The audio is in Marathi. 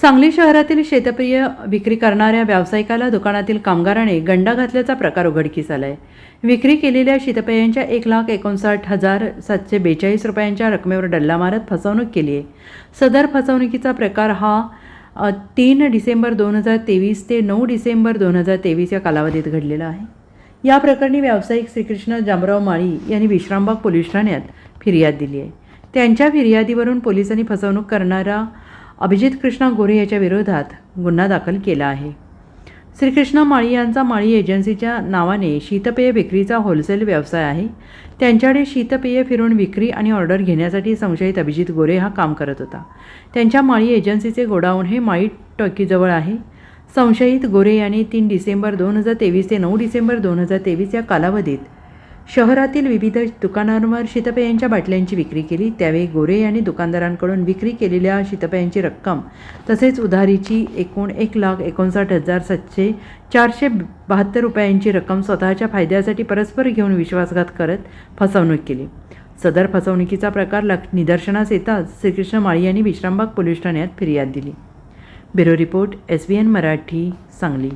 सांगली शहरातील शेतप्रिय विक्री करणाऱ्या व्यावसायिकाला दुकानातील कामगाराने गंडा घातल्याचा प्रकार उघडकीस आलाय. विक्री केलेल्या शीतपेयांच्या एक लाख एकोणसाठ हजार सातशे बेचाळीस रुपयांच्या रकमेवर डल्ला मारत फसवणूक केली आहे. सदर फसवणुकीचा प्रकार हा तीन डिसेंबर दोन हजार तेवीस ते नऊ डिसेंबर दोन हजार तेवीस या कालावधीत घडलेला आहे. या प्रकरणी व्यावसायिक श्रीकृष्ण जामराव माळी यांनी विश्रामबाग पोलीस ठाण्यात फिर्याद दिली आहे. त्यांच्या फिर्यादीवरून पोलिसांनी फसवणूक करणारा अभिजित कृष्णा गोरे याच्या विरोधात गुन्हा दाखल केला आहे. श्रीकृष्ण माळी यांचा माळी एजन्सीच्या नावाने शीतपेय विक्रीचा होलसेल व्यवसाय आहे. त्यांच्याकडे शीतपेय फिरून विक्री आणि ऑर्डर घेण्यासाठी संशयित अभिजित गोरे हा काम करत होता. त्यांच्या माळी एजन्सीचे गोडाऊन हे माळी टॉकीजवळ आहे. संशयित गोरे यांनी तीन डिसेंबर दोन हजार तेवीस ते नऊ डिसेंबर दोन हजार तेवीस या कालावधीत शहरातील विविध दुकानांवर शीतपेयांच्या बाटल्यांची विक्री केली. त्यावेळी गोरे यांनी दुकानदारांकडून विक्री केलेल्या शीतपेयांची रक्कम तसेच उधारीची एकूण एक लाख एकोणसाठ हजार सातशे चारशे बहात्तर रुपयांची रक्कम स्वतःच्या फायद्यासाठी परस्पर घेऊन विश्वासघात करत फसवणूक केली. सदर फसवणुकीचा प्रकार लक्ष निदर्शनास येताच श्रीकृष्ण माळी यांनी विश्रामबाग पोलीस ठाण्यात फिर्याद दिली. Bureau report S B N Marathi Sangli.